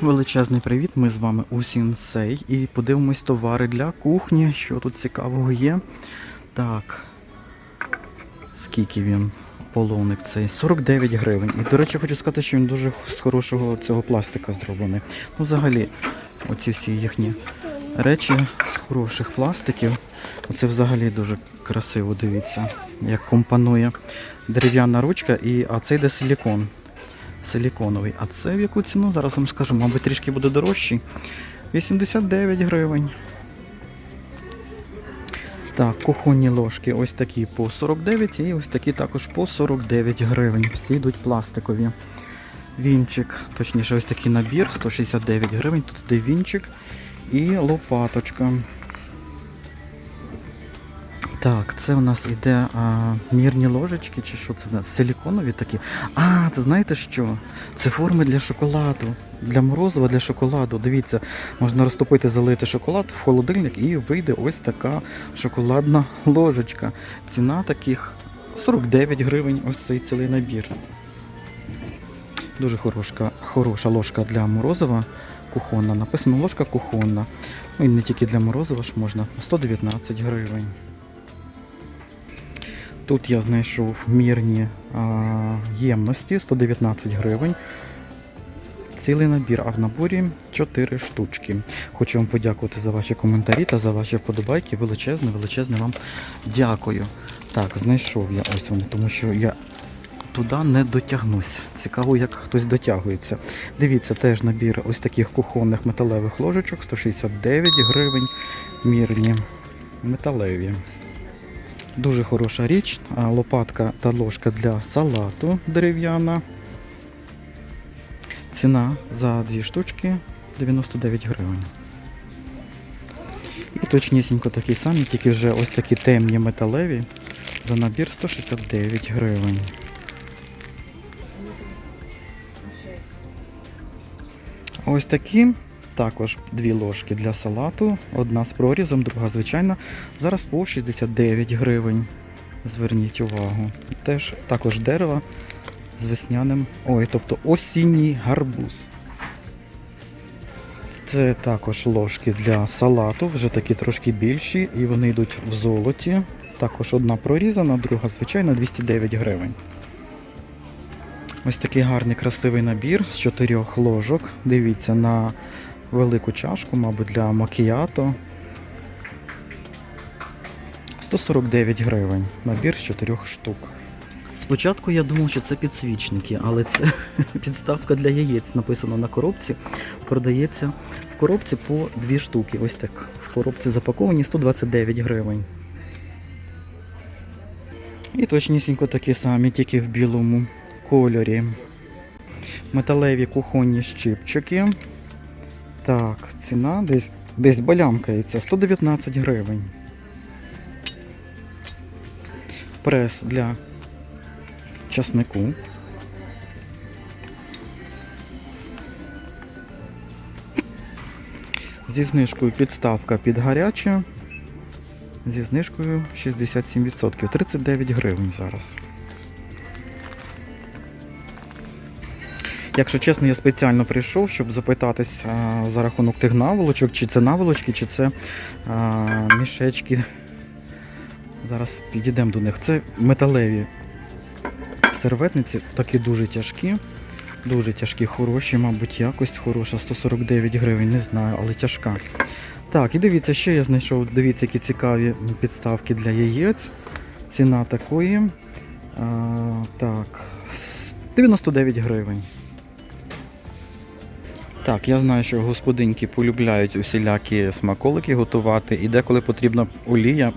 Величезний привіт! Ми з вами у Сінсей і подивимось товари для кухні, що тут цікавого є. Так. Скільки він? Половник цей 49 гривень. І, до речі, хочу сказати, що він дуже з хорошого цього пластика зроблений. Ну, взагалі, оці всі їхні речі з хороших пластиків. Оце взагалі дуже красиво, дивіться, як компонує дерев'яна ручка, і, а це йде силікон силіконовий. А це в яку ціну? Зараз вам скажу, мабуть, трішки буде дорожчий. 89 гривень. Так, кухонні ложки ось такі по 49 і ось такі також по 49 гривень. Всі йдуть пластикові. Вінчик, точніше, ось такий набір, 169 гривень. Тут йде вінчик і лопаточка. Так, це у нас іде а, мірні ложечки, чи що це? Силіконові такі. А, це знаєте що? Це форми для шоколаду. Для морозива, для шоколаду. Дивіться, можна розтопити, залити шоколад в холодильник і вийде ось така шоколадна ложечка. Ціна таких 49 гривень ось цей цілий набір. Дуже хороша, хороша ложка для морозива кухонна. Написано ложка кухонна. Ну і не тільки для морозива ж можна. 119 гривень. Тут я знайшов мірні а, ємності 119 гривень. Цілий набір, а в наборі 4 штучки. Хочу вам подякувати за ваші коментарі та за ваші вподобайки. Величезне, величезне вам дякую. Так, знайшов я ось вони, тому що я туди не дотягнусь. Цікаво, як хтось дотягується. Дивіться, теж набір ось таких кухонних металевих ложечок 169 гривень. Мірні металеві. Дуже хороша річ. Лопатка та ложка для салату дерев'яна. Ціна за дві штучки 99 гривень. І точнісінько такі самі, тільки вже ось такі темні металеві. За набір 169 гривень. Ось такі також дві ложки для салату, одна з прорізом, друга звичайна. Зараз по 69 гривень. Зверніть увагу. Теж також дерево з весняним. Ой, тобто осінній гарбуз. Це також ложки для салату, вже такі трошки більші, і вони йдуть в золоті. Також одна прорізана, друга звичайна 209 гривень. Ось такий гарний красивий набір з чотирьох ложок. Дивіться на велику чашку, мабуть, для макіято. 149 гривень. Набір з чотирьох штук. Спочатку я думав, що це підсвічники, але це підставка для яєць написано на коробці. Продається в коробці по дві штуки. Ось так. В коробці запаковані 129 гривень. І точнісінько такі самі, тільки в білому кольорі. Металеві кухонні щипчики. Так, ціна десь десь балямкається 119 гривень. Прес для часнику. Зі знижкою підставка під гаряче. Зі знижкою 67%. 39 гривень зараз. Якщо чесно, я спеціально прийшов, щоб запитатись а, за рахунок тих наволочок, чи це наволочки, чи це а, мішечки. Зараз підійдемо до них. Це металеві серветниці, такі дуже тяжкі. Дуже тяжкі, хороші, мабуть, якость хороша, 149 гривень, не знаю, але тяжка. Так, і дивіться, що я знайшов. Дивіться, які цікаві підставки для яєць. Ціна такої. А, так, 99 гривень. Так, я знаю, що господинки полюбляють усілякі смаколики готувати, і деколи потрібна олія.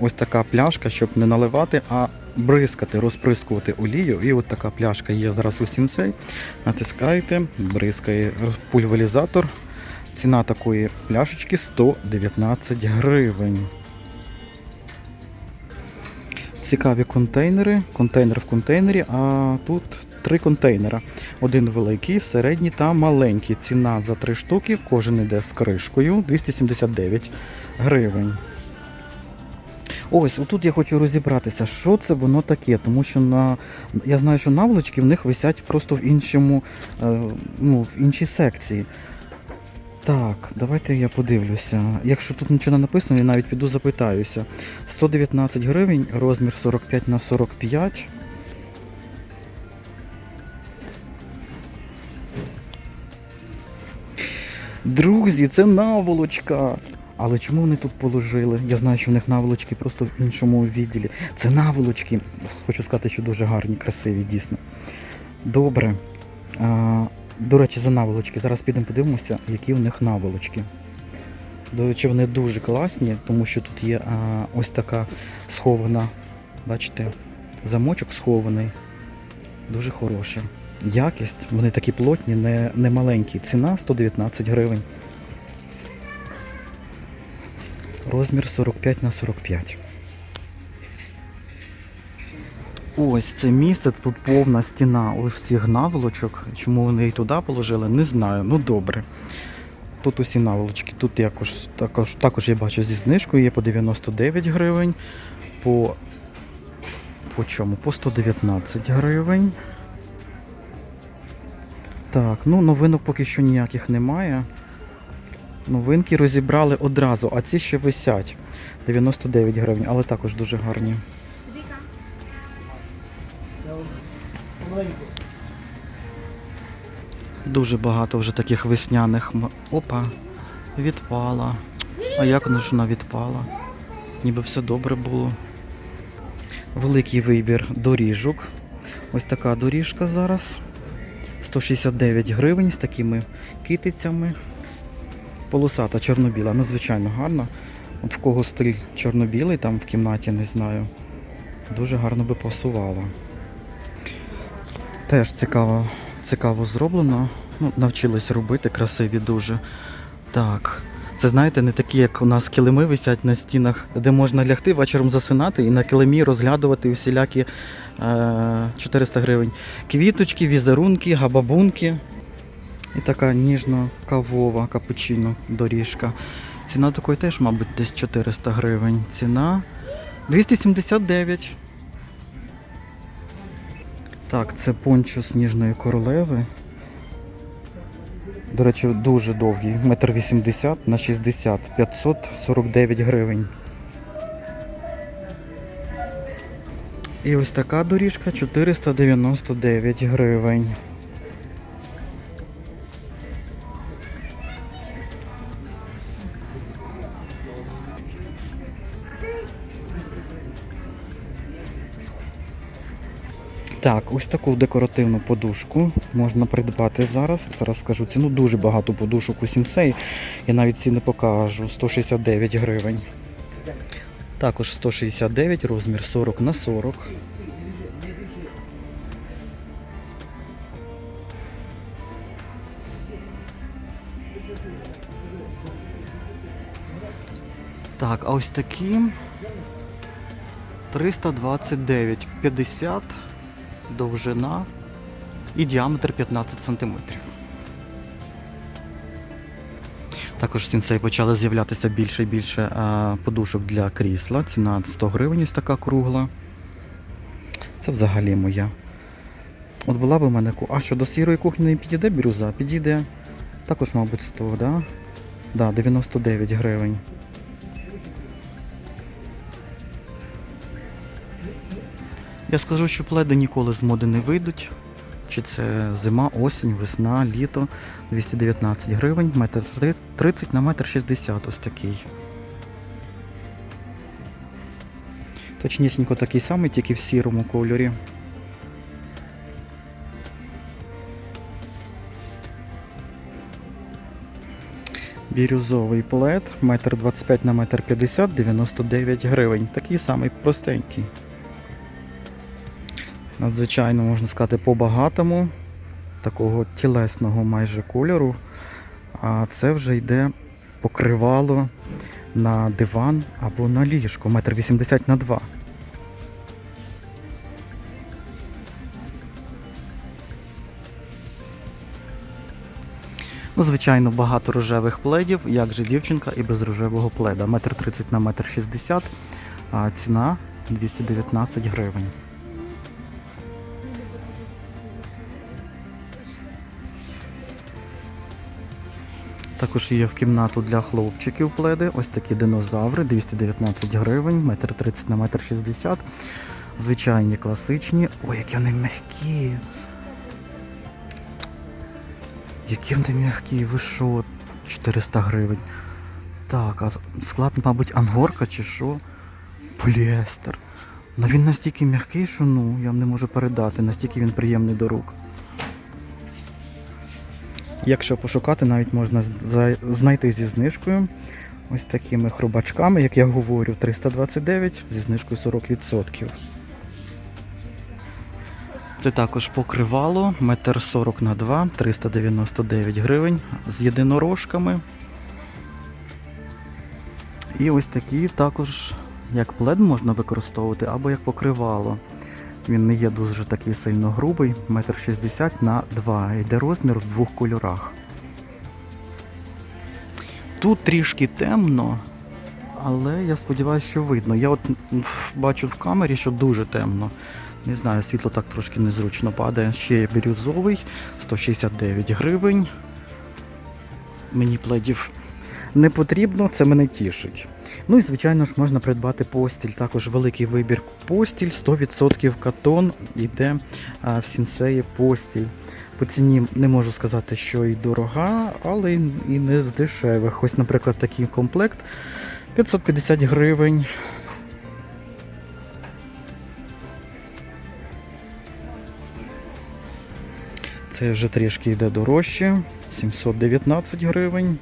Ось така пляшка, щоб не наливати, а бризкати, розприскувати олію. І от така пляшка є зараз у сінцей. Натискаєте, бризкає пульверізатор. Ціна такої пляшечки 119 гривень. Цікаві контейнери. Контейнер в контейнері, а тут три контейнера. Один великий, середній та маленький. Ціна за три штуки, кожен йде з кришкою 279 гривень. Ось, отут я хочу розібратися, що це воно таке, тому що на я знаю, що наволочки в них висять просто в іншому, е, ну, в іншій секції. Так, давайте я подивлюся. Якщо тут нічого не написано, я навіть піду запитаюся. 119 гривень, розмір 45 на 45. Друзі, це наволочка. Але чому вони тут положили? Я знаю, що в них наволочки просто в іншому відділі. Це наволочки. Хочу сказати, що дуже гарні, красиві, дійсно. Добре. А, до речі, за наволочки. Зараз підемо подивимося, які в них наволочки. До речі, вони дуже класні, тому що тут є а, ось така схована, бачите, замочок схований. Дуже хороший. Якість, вони такі плотні, не, не маленькі. Ціна 119 гривень. Розмір 45 на 45. Ось це місце, тут повна стіна ось всіх наволочок. Чому вони її туди положили, не знаю. Ну добре. Тут усі наволочки. Тут також, також, також я бачу зі знижкою є по 99 гривень. По, по чому? По 119 гривень. Так, ну новинок поки що ніяких немає. Новинки розібрали одразу, а ці ще висять. 99 гривень, але також дуже гарні. Дуже багато вже таких весняних. Опа, відпала. А як вона відпала? Ніби все добре було. Великий вибір доріжок. Ось така доріжка зараз. 169 гривень з такими китицями. Полосата чорно-біла, надзвичайно гарна. От в кого стиль чорно-білий там в кімнаті, не знаю. Дуже гарно би пасувало. Теж цікаво, цікаво зроблено. Ну, навчились робити, красиві дуже. Так. Це знаєте, не такі, як у нас килими висять на стінах, де можна лягти вечором засинати і на килимі розглядувати усілякі е, 400 гривень. Квіточки, візерунки, габабунки. І така ніжно-кавова капучино доріжка. Ціна такої теж, мабуть, десь 400 гривень. Ціна 279. Так, це пончо сніжної королеви. До речі, дуже довгий. Метр 80 на 60. 549 гривень. І ось така доріжка 499 гривень. Так, ось таку декоративну подушку можна придбати зараз. Зараз скажу ціну. Дуже багато подушок у сімсей. Я навіть ціни покажу. 169 гривень. Також 169, розмір 40 на 40. Так, а ось такі 329, 50 довжина і діаметр 15 см. Також в сінцей почали з'являтися більше і більше е, подушок для крісла. Ціна 100 гривень ось така кругла. Це взагалі моя. От була б у мене А що до сірої кухні не підійде бірюза? Підійде. Також, мабуть, 100, да? Да, 99 гривень. Я скажу, що пледи ніколи з моди не вийдуть. Чи це зима, осінь, весна, літо. 219 гривень, метр 30 на метр 60 ось такий. Точнісінько такий самий, тільки в сірому кольорі. Бірюзовий плед, метр 25 на метр 50, 99 гривень. Такий самий простенький. Надзвичайно, можна сказати, по-багатому, такого тілесного майже кольору. А це вже йде покривало на диван або на ліжко, метр 80 на 2. Ну, звичайно, багато рожевих пледів, як же дівчинка і без рожевого пледа. Метр 30 на метр 60. а ціна 219 гривень. Також є в кімнату для хлопчиків пледи. Ось такі динозаври, 219 гривень, метр 30 на метр 60. Звичайні класичні. Ой, які вони м'які. Які вони м'які, ви що? 400 гривень. Так, а склад, мабуть, ангорка чи що? Поліестер. Ну він настільки м'який, що ну, я вам не можу передати, настільки він приємний до рук. Якщо пошукати, навіть можна знайти зі знижкою. Ось такими хрубачками, як я говорю, 329 зі знижкою 40%. Це також покривало, метр 40 на 2, 399 гривень з єдинорожками. І ось такі також як плед можна використовувати або як покривало. Він не є дуже такий сильно грубий, метр 60 на 2. Йде розмір в двох кольорах. Тут трішки темно, але я сподіваюся, що видно. Я от бачу в камері, що дуже темно. Не знаю, світло так трошки незручно падає. Ще бірюзовий, 169 гривень. Мені пледів не потрібно, це мене тішить. Ну і звичайно ж можна придбати постіль. Також великий вибір постіль, 100% катон іде а, в сінсеї постіль. По ціні не можу сказати, що і дорога, але і не з дешевих. Ось, наприклад, такий комплект 550 гривень. Це вже трішки йде дорожче, 719 гривень.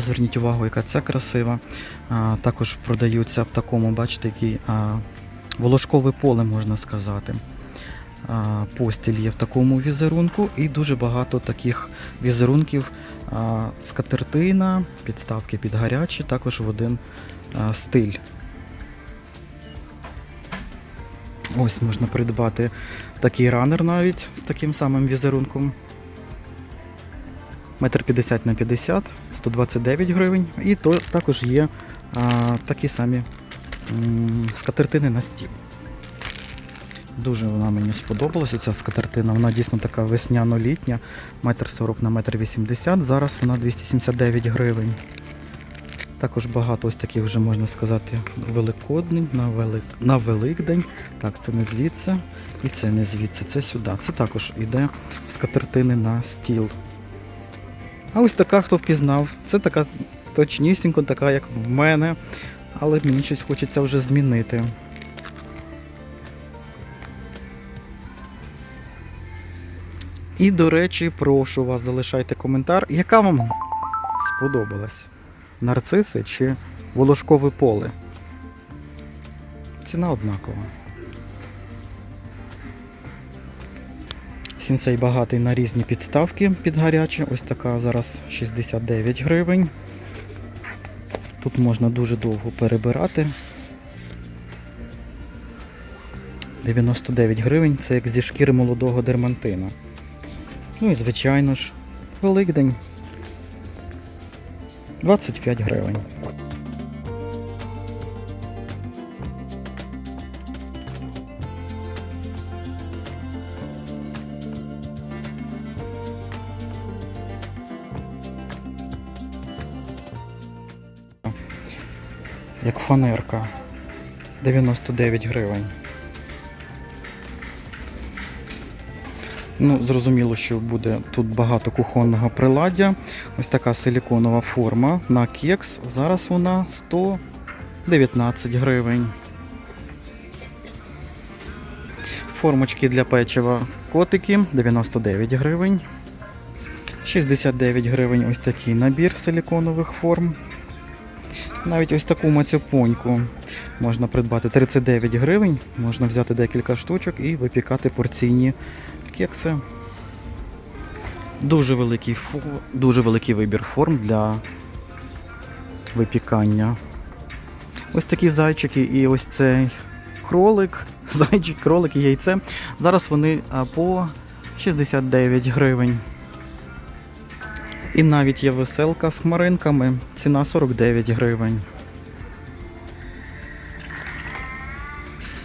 Зверніть увагу, яка ця красива. А, також продаються в такому, бачите, який а, волошкове поле, можна сказати. А, постіль є в такому візерунку і дуже багато таких візерунків. А, скатертина, підставки під гарячі, також в один а, стиль. Ось можна придбати такий ранер навіть з таким самим візерунком. Метр 50 на 50, 129 гривень. І то, також є а, такі самі скатертини на стіл. Дуже вона мені сподобалася, ця скатертина. Вона дійсно така весняно-літня, метр 40 на метр 80. Зараз вона 279 гривень. Також багато ось таких вже можна сказати великодний на, велик... на Великдень. Так, це не звідси і це не звідси, це сюди. Це також іде з катертини на стіл. А ось така, хто впізнав. Це така точнісінько, така, як в мене. Але мені щось хочеться вже змінити. І, до речі, прошу вас, залишайте коментар, яка вам сподобалась? Нарциси чи волошкове поле? Ціна однакова. Сінцей багатий на різні підставки під гарячі. Ось така зараз 69 гривень. Тут можна дуже довго перебирати. 99 гривень це як зі шкіри молодого дермантина. Ну і звичайно ж, Великдень. 25 гривень. Фанерка. 99 гривень. Ну, зрозуміло, що буде тут багато кухонного приладдя. Ось така силіконова форма на кекс. Зараз вона 119 гривень. Формочки для печива котики 99 гривень. 69 гривень ось такий набір силіконових форм. Навіть ось таку мацюпоньку можна придбати 39 гривень. Можна взяти декілька штучок і випікати порційні кекси. Дуже великий, дуже великий вибір форм для випікання. Ось такі зайчики і ось цей кролик, зайчик, кролик і яйце. Зараз вони по 69 гривень. І навіть є веселка з хмаринками. Ціна 49 гривень.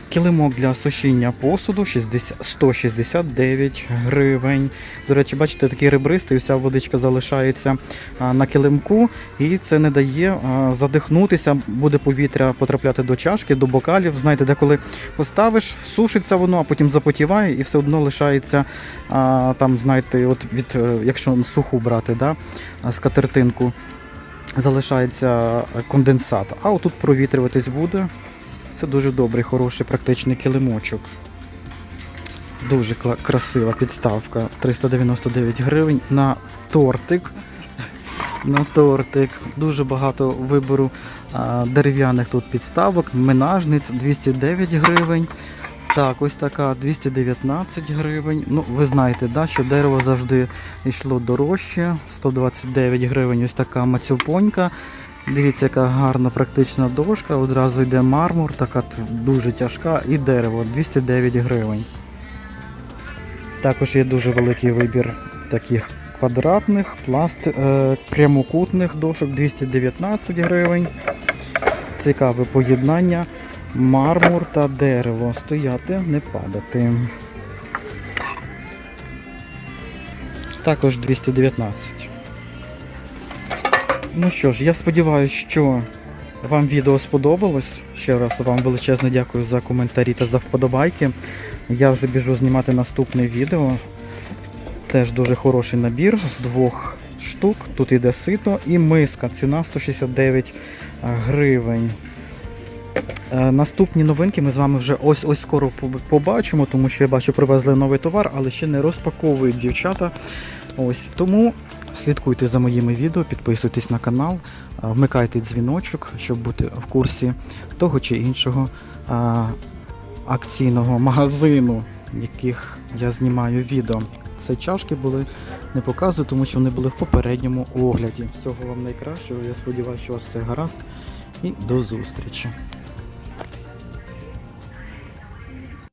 Килимок для сушіння посуду 60, 169 гривень. До речі, бачите, такий ребристий, вся водичка залишається на килимку, і це не дає задихнутися, буде повітря потрапляти до чашки, до бокалів. Знаєте, деколи поставиш, сушиться воно, а потім запотіває і все одно лишається там, знаєте, от від, е, якщо суху брати, да, скатертинку, залишається конденсат. А отут провітрюватись буде. Це дуже добрий, хороший, практичний килимочок. Дуже красива підставка. 399 гривень на тортик. На тортик. Дуже багато вибору дерев'яних тут підставок. Минажниць 209 гривень. Так, ось така 219 гривень. Ну, ви знаєте, да, що дерево завжди йшло дорожче. 129 гривень ось така мацюпонька. Дивіться, яка гарна практична дошка. Одразу йде мармур, така дуже тяжка, і дерево 209 гривень. Також є дуже великий вибір таких квадратних, пласти... е, прямокутних дошок 219 гривень. Цікаве поєднання. Мармур та дерево. Стояти, не падати. Також 219. Ну що ж, я сподіваюся, що вам відео сподобалось. Ще раз вам величезне дякую за коментарі та за вподобайки. Я вже біжу знімати наступне відео. Теж дуже хороший набір з двох штук. Тут іде сито і миска. Ціна 169 гривень. Е, Наступні новинки ми з вами вже ось ось скоро побачимо, тому що я бачу, привезли новий товар, але ще не розпаковують дівчата. Ось тому слідкуйте за моїми відео, підписуйтесь на канал, вмикайте дзвіночок, щоб бути в курсі того чи іншого а, акційного магазину, в яких я знімаю відео. Це чашки були не показую, тому що вони були в попередньому огляді. Всього вам найкращого. Я сподіваюся, що у вас все гаразд. І до зустрічі.